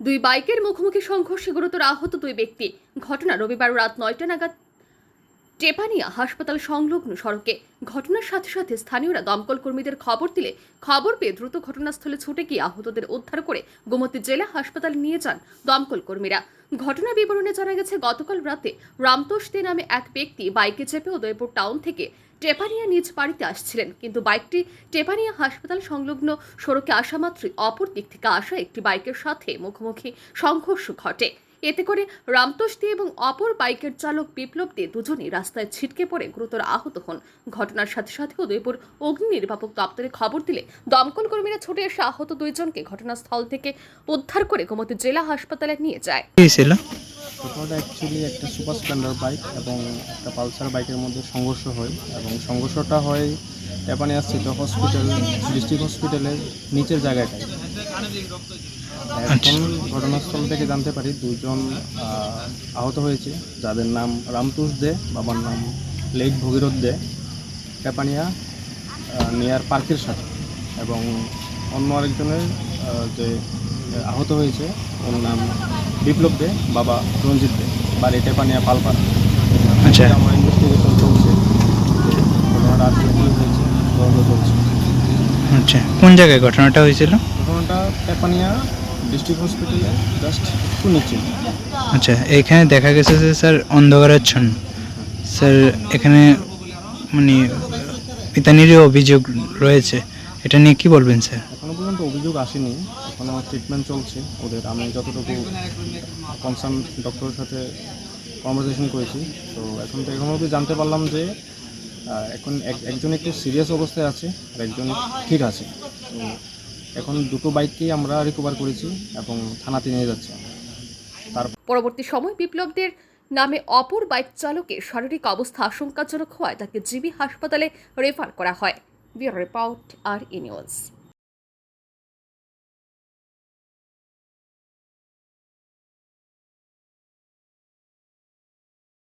দুই বাইকের মুখোমুখি সংঘর্ষে গুরুতর আহত দুই ব্যক্তি। ঘটনা রবিবার রাত নয়টা নাগাদ টেপানিয়া হাসপাতাল সংলগ্ন সড়কে ঘটনার সাথে সাথে স্থানীয়রা দমকল কর্মীদের খবর দিলে খবর পেয়ে দ্রুত ঘটনাস্থলে ছুটে গিয়ে আহতদের উদ্ধার করে গোমতী জেলা হাসপাতালে নিয়ে যান দমকল কর্মীরা। ঘটনা বিবরণে জানা গেছে, গতকাল রাতে রামতোষ দে নামে এক ব্যক্তি বাইকে চেপে উদয়পুর টাউন থেকে টেপানিয়া নিজ বাড়িতে আসছিলেন। কিন্তু বাইকটি টেপানিয়া হাসপাতাল সংলগ্ন সড়কে আসা মাত্রই অপর দিক থেকে আসা একটি বাইকের সাথে মুখোমুখি সংঘর্ষ ঘটে। এতে করে রামতোষ দে এবং অপর বাইকের চালক বিপ্লব দে দুজনেই রাস্তায় ছিটকে পড়ে গুরুতর আহত হন। ঘটনার সাথে সাথে উদয়পুর অগ্নি নির্বাপক দপ্তরে খবর দিলে দমকল কর্মীরা ছুটে এসে আহত দুইজনকে ঘটনাস্থল থেকে উদ্ধার করে গোমতী জেলা হাসপাতালে নিয়ে যায়। ঘটনাটা অ্যাকচুয়ালি একটা সুপার স্প্লেন্ডার বাইক এবং একটা পালসার বাইকের মধ্যে সংঘর্ষ হয় এবং সংঘর্ষটা হয় ট্যাপানিয়া স্থিত হসপিটাল ডিস্ট্রিক্ট হসপিটালের নিচের জায়গাটায়। এখন ঘটনাস্থল থেকে জানতে পারি দুজন আহত হয়েছে যাদের নাম রামতুষ দে বাবার নাম লেক ভগীরথ দে ট্যাপানিয়া নিয়ার পার্কের সাথে। এবং অন্য আরেকজনের যে আহত হয়েছে ওর নাম বিপ্লব দে বাবা রঞ্জিত দে বাড়ি টেপানিয়া পালপাড়া। আচ্ছা। আমার ইনভেস্টিগেশন চলছে যে ঘটনাটা আজকে হয়েছে তদন্ত চলছে আচ্ছা। কোন জায়গায় ঘটনাটা হয়েছিল? টেপানিয়া ডিস্ট্রিক্ট হসপিটালে জাস্ট একটু নিচে। আচ্ছা এখানে দেখা গেছে যে স্যার অন্ধকারাচ্ছন্ন। স্যার এখানে মানে পিতানিরও অভিযোগ রয়েছে। এটা নিয়ে কি বলবেন স্যার? এখনও পর্যন্ত অভিযোগ আসেনি। এখন আমার ট্রিটমেন্ট চলছে ওদের। আমি যতটুকু কনসার্ন ডক্টরের সাথে কনভারসেশন করেছি তো এখন তো এখনও অবধি জানতে পারলাম যে এখন এক- একজন একটু সিরিয়াস অবস্থায় আছে আর একজন ঠিক আছে। তো এখন দুটো বাইককেই আমরা রিকভার করেছি এবং থানাতে নিয়ে যাচ্ছি। পরবর্তী সময় বিপ্লবদের নামে অপর বাইক চালকের শারীরিক অবস্থা আশঙ্কাজনক হওয়ায় তাকে জিবি হাসপাতালে রেফার করা হয়। ব্যুরো রিপোর্ট আর ই নিউজ।